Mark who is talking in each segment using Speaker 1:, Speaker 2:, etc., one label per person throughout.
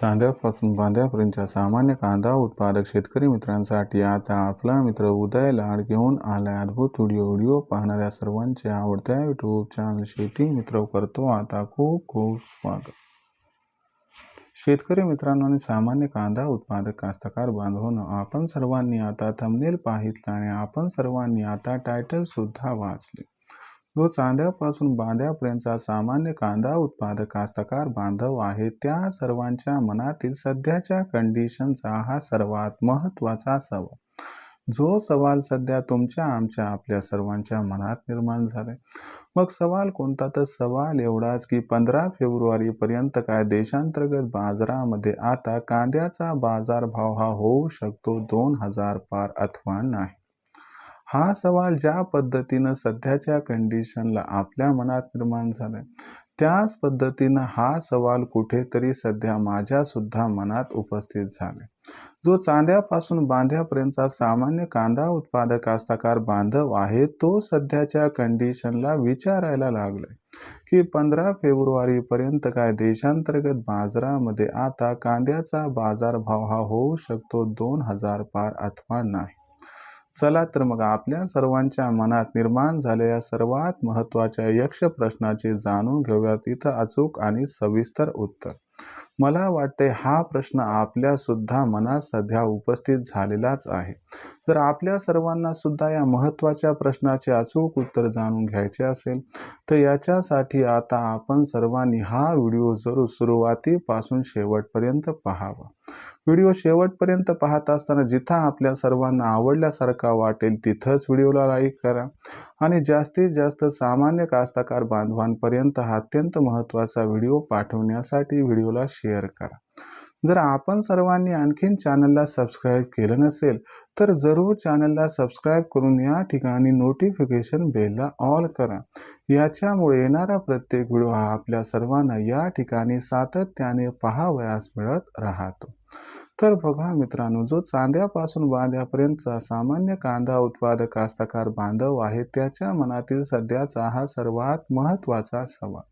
Speaker 1: कांद्यापासून बांध्यापर्यंतच्या सामान्य कांदा उत्पादक शेतकरी मित्रांसाठी आता आपला मित्र उदय लाड घेऊन आलाय अद्भुत व्हिडिओ. व्हिडिओ पाहणाऱ्या सर्वांचे आवडत्या यूट्यूब चॅनल शेती मित्र करतो. आता खूप खूप स्वागत. शेतकरी मित्रांनो आणि सामान्य कांदा उत्पादक कास्तकार बांधवांनो आपण सर्वांनी आता थंबनेल पाहितला आणि आपण सर्वांनी आता टायटल सुद्धा वाचले. जो चांद्यापासून बांध्यापर्यंतचा सामान्य कांदा उत्पादक कास्तकार बांधव आहे त्या सर्वांच्या मनातील सध्याच्या कंडिशनचा हा सर्वात महत्त्वाचा सवाल. जो सवाल सध्या तुमच्या आमच्या आपल्या सर्वांच्या मनात निर्माण झालाय. मग सवाल कोणता? तर सवाल एवढाच की पंधरा फेब्रुवारीपर्यंत काय देशांतर्गत बाजारामध्ये आता कांद्याचा बाजारभाव हा होऊ शकतो दोन हजार पार अथवा नाही. हा सवाल ज्या पद्धतीनं सध्याच्या कंडिशनला आपल्या मनात निर्माण झालाय त्याच पद्धतीनं हा सवाल कुठेतरी सध्या माझ्यासुद्धा मनात उपस्थित झाले जो चांद्यापासून बांध्यापर्यंतचा सामान्य कांदा उत्पादक कास्तकार बांधव आहे तो सध्याच्या कंडिशनला विचारायला लागलाय की पंधरा फेब्रुवारीपर्यंत काय देशांतर्गत बाजारामध्ये आता कांद्याचा बाजारभाव हा होऊ शकतो दोन हजार पार अथवा नाही. चला तर मग आपल्या सर्वांच्या मनात निर्माण झालेल्या सर्वात महत्त्वाच्या यक्ष प्रश्नाचे जाणून घेऊयात. इथं अचूक आणि सविस्तर उत्तर. मला वाटते हा प्रश्न आपल्या सुद्धा मनात सध्या उपस्थित झालेलाच आहे. जर आपल्या सर्वांना सुद्धा या महत्त्वाच्या प्रश्नाचे अचूक उत्तर जाणून घ्यायचे असेल तर याच्यासाठी आता आपण सर्वांनी हा व्हिडिओ जरूर सुरुवातीपासून शेवटपर्यंत पाहावा. व्हिडिओ शेवटपर्यंत पाहत असताना जिथं आपल्या सर्वांना आवडल्यासारखा वाटेल तिथंच व्हिडिओला लाईक करा आणि जास्तीत जास्त सामान्य कास्तकार बांधवांपर्यंत हा अत्यंत महत्त्वाचा व्हिडिओ पाठवण्यासाठी व्हिडिओला शेअर करा. जर आपण सर्वांनी आणखीन चॅनलला सबस्क्राईब केलं नसेल तर जरूर चॅनलला सबस्क्राईब करून या ठिकाणी नोटिफिकेशन बेलला ऑल करा. याच्यामुळे येणारा प्रत्येक व्हिडिओ हा आपल्या सर्वांना या ठिकाणी सातत्याने पहावयास मिळत राहतो. तर बघा मित्रांनो जो चांद्यापासून बांध्यापर्यंतचा सामान्य कांदा उत्पादक कास्तकार बांधव आहे त्याच्या मनातील सध्याचा हा सर्वात महत्त्वाचा सवाल.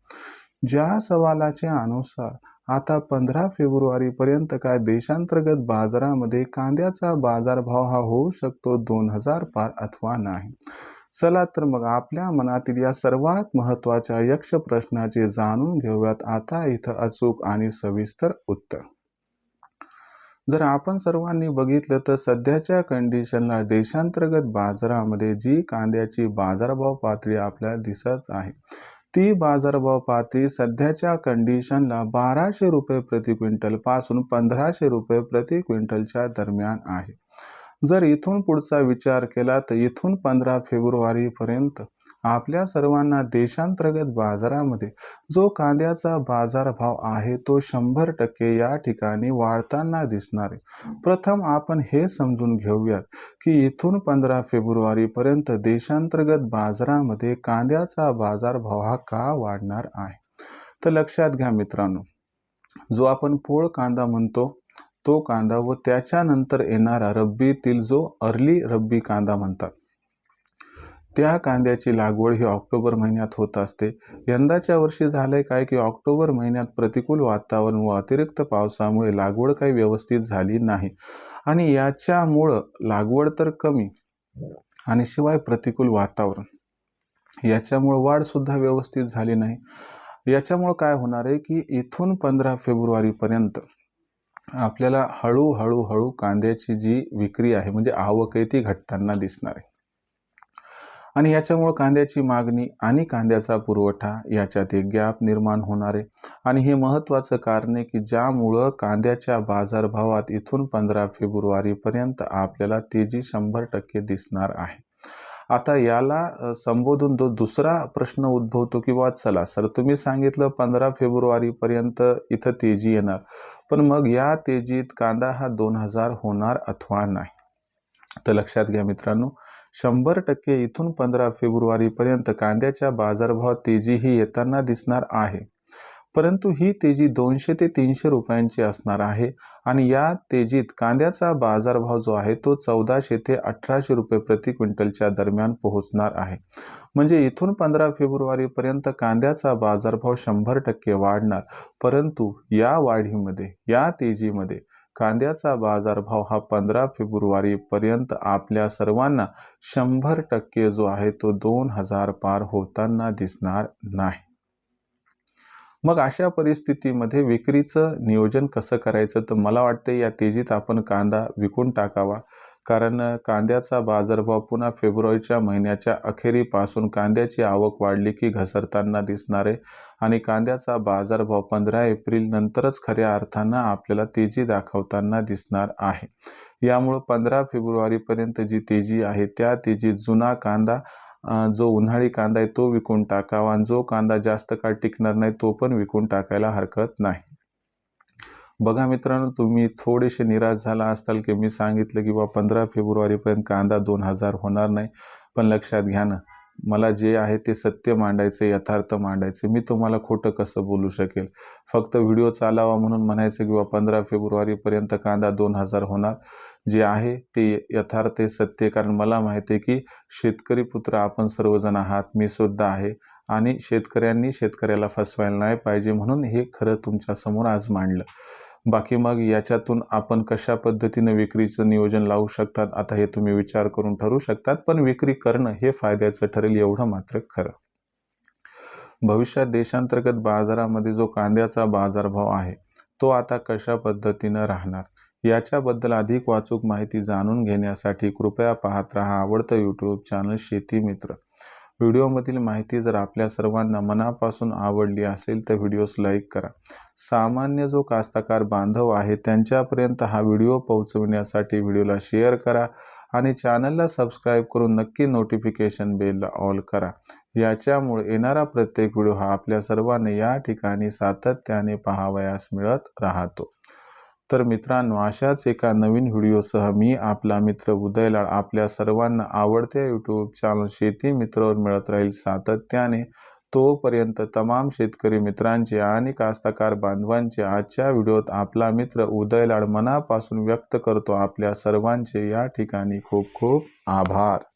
Speaker 1: ज्या सवालाच्या अनुसार आता पंधरा फेब्रुवारीपर्यंत काय देशांतर्गत बाजारामध्ये कांद्याचा बाजारभाव हा होऊ शकतो दोन हजार पार अथवा नाही. चला तर मग आपल्या मनातील या सर्वात महत्त्वाच्या यक्ष प्रश्नाचे जाणून घेऊयात आता इथं अचूक आणि सविस्तर उत्तर. जर आपण सर्वांनी बघितलं तर सध्याच्या कंडिशनला देशांतर्गत बाजारामध्ये जी कांद्याची बाजारभाव पातळी आपल्याला दिसत आहे ती बाजारभाव पातळी सध्याच्या कंडिशनला बाराशे रुपये प्रति क्विंटलपासून पंधराशे रुपये प्रति क्विंटलच्या दरम्यान आहे. जर इथून पुढचा विचार केला तर इथून पंधरा फेब्रुवारीपर्यंत आपल्या सर्वांना देशांतर्गत बाजारामध्ये जो कांद्याचा बाजारभाव आहे तो शंभर टक्के या ठिकाणी वाढताना दिसणार आहे. प्रथम आपण हे समजून घेऊयात की इथून पंधरा फेब्रुवारीपर्यंत देशांतर्गत बाजारामध्ये कांद्याचा बाजारभाव हा का वाढणार आहे? तर लक्षात घ्या मित्रांनो जो आपण पोळ कांदा म्हणतो तो कांदा व त्याच्यानंतर येणारा रब्बीतील जो अर्ली रब्बी कांदा म्हणतात त्या कांद्याची लागवड ही ऑक्टोबर महिन्यात होत असते. यंदाच्या वर्षी झालंय काय की ऑक्टोबर महिन्यात प्रतिकूल वातावरण व अतिरिक्त पावसामुळे लागवड काही व्यवस्थित झाली नाही. आणि याच्यामुळं लागवड तर कमी आणि शिवाय प्रतिकूल वातावरण. याच्यामुळं वाढसुद्धा व्यवस्थित झाली नाही. याच्यामुळं काय होणार आहे की इथून पंधरा फेब्रुवारीपर्यंत आपल्याला हळूहळू हळू कांद्याची जी विक्री आहे म्हणजे आवक आहे ती घटताना दिसणार आहे. आणि याच्यामुळं कांद्याची मागणी आणि कांद्याचा पुरवठा याच्यात एक गॅप निर्माण होणार आहे. आणि हे महत्त्वाचं कारण आहे की ज्यामुळं कांद्याच्या बाजारभावात इथून पंधरा फेब्रुवारीपर्यंत आपल्याला तेजी शंभर टक्के दिसणार आहे. आता याला संबोधून तो दुसरा प्रश्न उद्भवतो की बा चला सर तुम्ही सांगितलं पंधरा फेब्रुवारीपर्यंत इथं तेजी येणार. पण मग या तेजीत कांदा हा दोन हजार होणार अथवा नाही. तर लक्षात घ्या मित्रांनो शंभर टक्के इथून पंधरा फेब्रुवारीपर्यंत कांद्याच्या बाजारभाव तेजी ही येताना दिसणार आहे. परंतु ही तेजी दोनशे ते तीनशे रुपयांची असणार आहे आणि या तेजीत कांद्याचा बाजारभाव जो आहे तो चौदाशे ते अठराशे रुपये प्रति क्विंटलच्या दरम्यान पोहोचणार आहे. म्हणजे इथून पंधरा फेब्रुवारीपर्यंत कांद्याचा बाजारभाव शंभर टक्के वाढणार. परंतु या वाढीमध्ये या तेजीमध्ये कांद्याचा बाजारभाव हा पंधरा फेब्रुवारीपर्यंत आपल्या सर्वांना शंभर टक्के जो आहे तो दोन हजार पार होताना दिसणार नाही. मग अशा परिस्थितीमध्ये विक्रीचं नियोजन कसं करायचं? तर मला वाटतं या तेजीत आपण कांदा विकून टाकावा. कारण कांद्याचा बाजारभाव पुन्हा फेब्रुवारीच्या महिन्याच्या अखेरीपासून कांद्याची आवक वाढली की घसरताना दिसणार आहे आणि कांद्याचा बाजारभाव पंधरा एप्रिल नंतरच खऱ्या अर्थानं आपल्याला तेजी दाखवताना दिसणार आहे. यामुळं पंधरा फेब्रुवारीपर्यंत जी तेजी आहे त्या तेजीत जुना कांदा जो उन्हाळी कांदा आहे तो विकून टाकावा आणि जो कांदा जास्त काळ टिकणार नाही तो पण विकून टाकायला हरकत नाही. बघा मित्रांनो तुम्ही थोडेसे निराश झाला असताल की मी सांगितलं की बा पंधरा फेब्रुवारीपर्यंत कांदा दोन हजार होणार नाही. पण लक्षात घ्या ना मला जे आहे ते सत्य मांडायचे यथार्थ मांडायचे मी तुम्हाला खोटं कसं बोलू शकेल? फक्त व्हिडिओ चालावा म्हणून म्हणायचं की बा पंधरा फेब्रुवारीपर्यंत कांदा दोन हजार होणार. जे आहे ते यथार्थ सत्य कारण मला माहिती आहे की शेतकरी पुत्र आपण सर्वजण आहात मी सुद्धा आहे. आणि शेतकऱ्यांनी शेतकऱ्याला फसवायला नाही पाहिजे म्हणून हे खरं तुमच्यासमोर आज मांडलं. बाकी मग याच्यातून आपण कशा पद्धतीनं विक्रीचं नियोजन लावू शकतात आता हे तुम्ही विचार करून ठरवू शकतात पण विक्री करणं हे फायद्याचं ठरेल एवढं मात्र खरं. भविष्यात देशांतर्गत बाजारामध्ये जो कांद्याचा बाजारभाव आहे तो आता कशा पद्धतीनं राहणार? याच्याबद्दल अधिक वाचूक माहिती जाणून घेण्यासाठी कृपया पाहत रहा आवडतं यूट्यूब चॅनल शेती मित्र. व्हिडिओमधील माहिती जर आपल्या सर्वांना मनापासून आवडली असेल तर व्हिडिओस लाईक करा. सामान्य जो कास्तकार बांधव आहे त्यांच्यापर्यंत हा व्हिडिओ पोहोचविण्यासाठी व्हिडिओला शेअर करा आणि चॅनलला सबस्क्राईब करून नक्की नोटिफिकेशन बेलला ऑल करा. याच्यामुळे येणारा प्रत्येक व्हिडिओ हा आपल्या सर्वांना या ठिकाणी सातत्याने पाहावयास मिळत राहतो. तर मित्रांनो अशाच एका नवीन व्हिडिओसह मी आपला मित्र उदयलाळ आपल्या सर्वांना आवडत्या यूट्यूब चॅनल शेती मित्रवर मिळत राहील सातत्याने. तोपर्यंत तमाम शेतकरी मित्रांचे आणि कास्तकार बांधवांचे आजच्या व्हिडिओत आपला मित्र उदयलाड मनापासून व्यक्त करतो. आपल्या सर्वांचे या ठिकाणी खूप खूप आभार.